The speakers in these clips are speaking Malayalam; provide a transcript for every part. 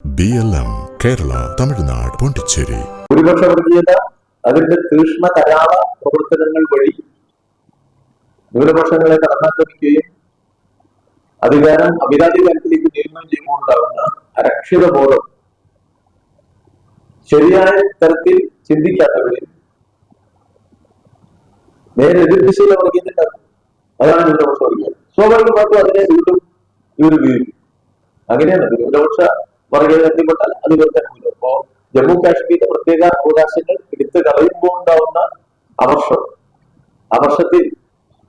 B L M Kerala Tamil Nadu Pondicherry ഭൂരിപക്ഷ വർഗീയത അതിന്റെ തീഷ്ണ കരാള പ്രവർത്തനങ്ങൾ വഴി ന്യൂനപക്ഷങ്ങളെ കടന്നാക്രമിക്കുകയും അധികാരം അഭിരാധികാരത്തിലേക്ക് നിയമനം ചെയ്യുമ്പോഴുണ്ടാകുന്ന അരക്ഷിത ബോധം ശരിയായ തരത്തിൽ ചിന്തിക്കാത്തവരിൽ നേരെ എതിർദിശയിലെ വർഗീയത അതാണ് ന്യൂനപക്ഷ വർഗീയത. സ്വാഭാവികമായിട്ടും അതിനെ വീണ്ടും ഇവർ വീഴും അങ്ങനെയാണ് ന്യൂനപക്ഷ വർഗീയത എത്തിപ്പെട്ടാൽ അത് മുന്നോട്ട് അപ്പോ ജമ്മു കാശ്മീരിന്റെ പ്രത്യേക അവകാശങ്ങൾ എടുത്തു കളയുമ്പോൾ ഉണ്ടാവുന്ന അവർഷം അവർഷത്തിൽ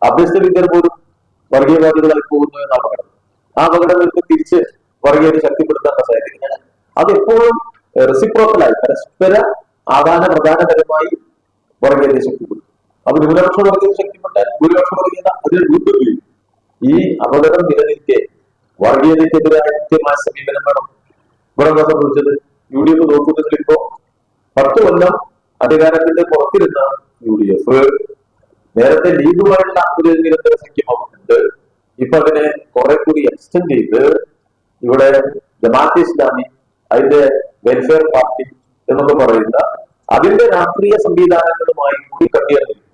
അഭ്യസ്തവിദ്യർ പോലും വർഗീയവാദികളായി പോകുന്നു എന്ന അപകടം. ആ അപകടങ്ങൾക്ക് തിരിച്ച് വർഗീയത ശക്തിപ്പെടുത്താനുള്ള സാധിക്കുന്നത് അതെപ്പോഴും റെസിപ്രോക്കലായി പരസ്പര ആദാന പ്രധാനപരമായി വർഗീയത ശക്തിപ്പെടുത്തും. അപ്പൊ ന്യൂനപക്ഷ വർഗീയത ശക്തിപ്പെട്ടാൽ ഭൂരിപക്ഷ വർഗീയത അതിൽ വീണ്ടും ഈ അപകടം നിലനിൽക്കെ വർഗീയതയ്ക്കെതിരായ കൃത്യമായ സമീപനം വേണം. ഇവിടെ എന്താ സംഭവിച്ചത് യു ഡി എഫ് നോക്കുന്നെങ്കിൽ ഇപ്പോ. പത്ത് കൊല്ലം അധികാരത്തിന്റെ പുറത്തിരുന്ന യു ഡി എഫ് നേരത്തെ ലീഗുമായുള്ള ഒരു നിരന്തര സഖ്യമുണ്ട് ഇപ്പൊ അതിനെ കുറെ കൂടി എക്സ്റ്റെൻഡ് ചെയ്ത് ഇവിടെ ജമാഅത്ത് ഇസ്ലാമി അതിന്റെ വെൽഫെയർ പാർട്ടി എന്നൊക്കെ പറയുന്ന അതിന്റെ രാഷ്ട്രീയ സംവിധാനങ്ങളുമായി കൂടി കണ്ടിരുന്നില്ല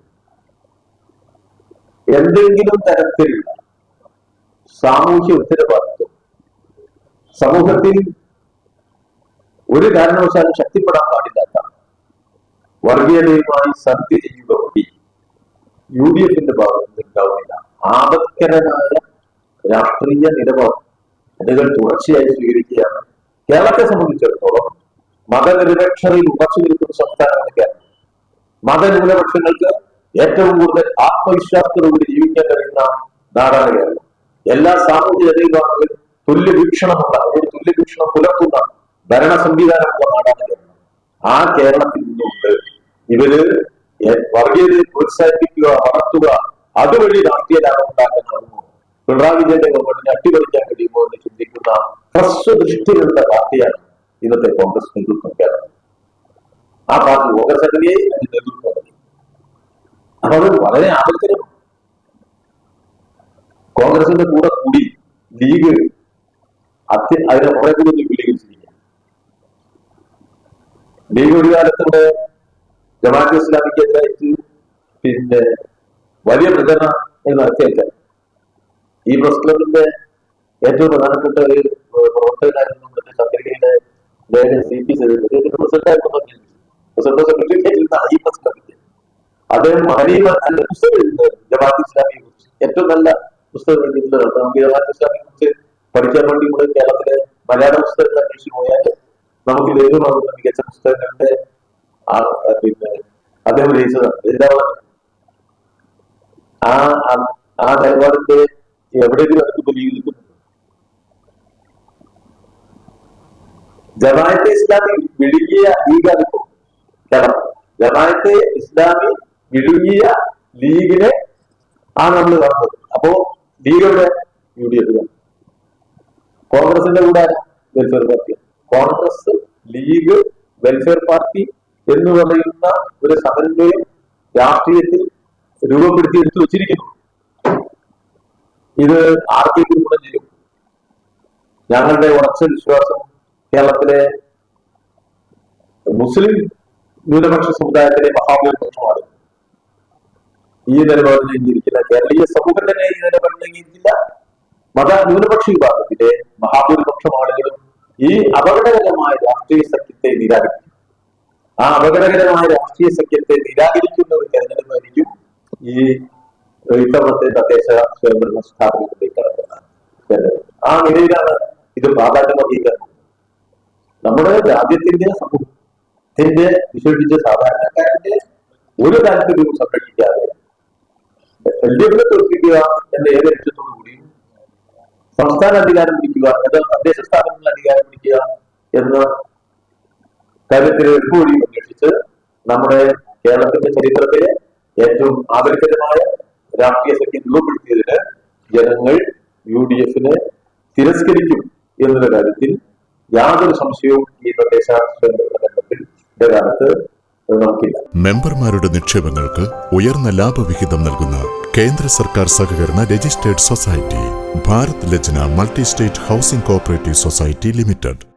എന്തെങ്കിലും തരത്തിലുള്ള സാമൂഹ്യ ഉത്തരവാദിത്വം സമൂഹത്തിൽ ഒരു കാരണവശാലും ശക്തിപ്പെടാൻ പാടില്ലാത്ത വർഗീയതയുമായി സന്ധി ചെയ്യുക വഴി യു ഡി എഫിന്റെ ഭാഗത്ത് ഉണ്ടാവുന്നില്ല. ആപത്കരനായ രാഷ്ട്രീയ നിലപാട് അതുകൾ തുടർച്ചയായി സ്വീകരിക്കുകയാണ്. കേരളത്തെ സംബന്ധിച്ചിടത്തോളം മതനിരപേക്ഷതയിൽ ഉറച്ചു നിൽക്കുന്ന സംസ്ഥാനമാണ് കേരളം. മതന്യൂനപക്ഷങ്ങൾക്ക് ഏറ്റവും കൂടുതൽ ആത്മവിശ്വാസത്തോടുകൂടി ജീവിക്കാൻ കഴിയുന്ന നാടാണ് കേരളം. എല്ലാ സാമൂഹ്യ വിഭാഗങ്ങളിലും തുല്യ വീക്ഷണമുള്ള ഒരു തുല്യ വീക്ഷണം പുലർത്തുന്ന ഭരണ സംവിധാനമുള്ള നാടാണ് കേരളം ആ കേരളത്തിൽ നിന്നുകൊണ്ട് ഇവർ വർഗീയതയെ പ്രോത്സാഹിപ്പിക്കുക വളർത്തുക അതുവഴി രാഷ്ട്രീയ ലാഭം ഉണ്ടാക്കാനാകുമോ പിണറായി വിജയന്റെ ഗവൺമെന്റിനെ അട്ടിമറിക്കാൻ കഴിയുമോ എന്ന് ചിന്തിക്കുന്ന ഹ്രസ്വദൃഷ്ടികളുടെ പാർട്ടിയാണ് ഇന്നത്തെ കോൺഗ്രസ് നേതൃത്വം കേരളം. ആ പാർട്ടി ലോകസഭയെ അതിന്റെ നേതൃത്വം നൽകി അപ്പൊ അത് വളരെ ആപൽക്കരമാണ്. കോൺഗ്രസിന്റെ കൂടെ കൂടി ലീഗ് അത്യ അതിനെ കുറെ കൂടി ലീഗ് ഒരു കാലത്തൂടെ ജമാഅത്ത് ഇസ്ലാമിക്കെതിരായിട്ട് പിന്നെ വലിയ പ്രചരണം നടത്തിയേക്കാം ഈ പ്രസ് ക്ലബിന്റെ ഏറ്റവും പ്രധാനപ്പെട്ട ഒരു പ്രവർത്തകനായിരുന്നു മറ്റേ ചന്ദ്രികയുടെ ലേഖൻ സി പി പ്രസിഡന്റായിരുന്നു പ്രസിഡന്റ് സെക്രട്ടറി ഈ പ്രസ് ക്ലബിന്റെ. അദ്ദേഹം ഹനീമ നല്ല പുസ്തകം എഴുതുന്നത് ജമാഅത്ത് ഇസ്ലാമിയെ കുറിച്ച് ഏറ്റവും നല്ല പുസ്തകം എഴുതിയിട്ടുള്ളത് നമുക്ക് ജമാഅത്ത് ഇസ്ലാമിയെ കുറിച്ച് പഠിക്കാൻ വേണ്ടി കൂടെ കേരളത്തിലെ മലയാള പുസ്തകങ്ങൾ അന്വേഷിച്ച് പോയാൽ നമുക്ക് ലഭ്യമാകുന്ന മികച്ച പുസ്തകങ്ങളുടെ പിന്നെ അദ്ദേഹം രചിച്ചതാണ് എന്താ ആ ആ- നിലപാടിന്റെ എവിടെയെങ്കിലും അടുത്ത് ലീഗിക്കുന്നു ജമാഅത്തെ ഇസ്ലാമി വിഴുങ്ങിയ ലീഗാണിപ്പോ കേരളം ജമാഅത്തെ ഇസ്ലാമി വിഴുങ്ങിയ ലീഗിനെ ആ നമ്മൾ കാണുന്നത്. അപ്പോ ലീഗയുടെ യു ഡി എഫ് കോൺഗ്രസിന്റെ കൂടെ welfare party. Congress league welfare party എന്ന് പറയുന്ന ഒരു സമന്വയം രാഷ്ട്രീയത്തിൽ രൂപപ്പെടുത്തി എടുത്തു വച്ചിരിക്കുന്നു. ഇത് ആർക്കെങ്കിലും കൂടെ ചെയ്യും ഞങ്ങളുടെ ഉറച്ച വിശ്വാസം കേരളത്തിലെ മുസ്ലിം ന്യൂനപക്ഷ സമുദായത്തിലെ മഹാഭൂരിപക്ഷമാണ്. ഈ നിലപാടിൽ കേരളീയ സമൂഹം തന്നെ ഈ നിലപാടിൽ മത ന്യൂനപക്ഷ വിഭാഗത്തിലെ മഹാഭൂരിപക്ഷം ആളുകളും ഈ അപകടകരമായ രാഷ്ട്രീയ സഖ്യത്തെ നിരാകരിക്കും. ആ അപകടകരമായ രാഷ്ട്രീയ സഖ്യത്തെ നിരാകരിക്കുന്ന ഒരു തെരഞ്ഞെടുപ്പായിരിക്കും ഈ ഇത്തവണത്തെ തദ്ദേശ സ്വയംഭരണ സ്ഥാപനത്തിലേക്ക് കടക്കുന്ന തെരഞ്ഞെടുപ്പ്. ആ നിലയിലാണ് ഇത് പ്രാധാന്യം അർഹിക്കുന്നത് നമ്മുടെ രാജ്യത്തിന്റെ സമൂഹത്തിന്റെ വിശേഷിച്ച സാധാരണക്കാരന്റെ ഒരു താല്പര്യവും സംരക്ഷിക്കാതെ എൽ ഡി എഫിനെ തോൽപ്പിക്കുക എന്ന ഏത് ലക്ഷ്യത്തോടു കൂടിയും സംസ്ഥാന അധികാരം പിടിക്കുക അതോ തദ്ദേശ സ്ഥാപനങ്ങളിൽ അധികാരം പിടിക്കുക എന്ന കാര്യത്തിൽ എളുപ്പവഴിയും അന്വേഷിച്ച് നമ്മുടെ കേരളത്തിന്റെ ചരിത്രത്തിലെ ഏറ്റവും ആദരകരമായ രാഷ്ട്രീയ സഖ്യം രൂപപ്പെടുത്തിയതിന് ജനങ്ങൾ യു ഡി എഫിനെ തിരസ്കരിക്കും എന്നുള്ള കാര്യത്തിൽ യാതൊരു സംശയവും ഈ തദ്ദേശ മെമ്പർമാരുടെ നിക്ഷേപങ്ങൾക്ക് ഉയർന്ന ലാഭവിഹിതം നൽകുന്ന കേന്ദ്ര സർക്കാർ സഹകരണ registered society. Bharat Lajna multi state housing cooperative society limited.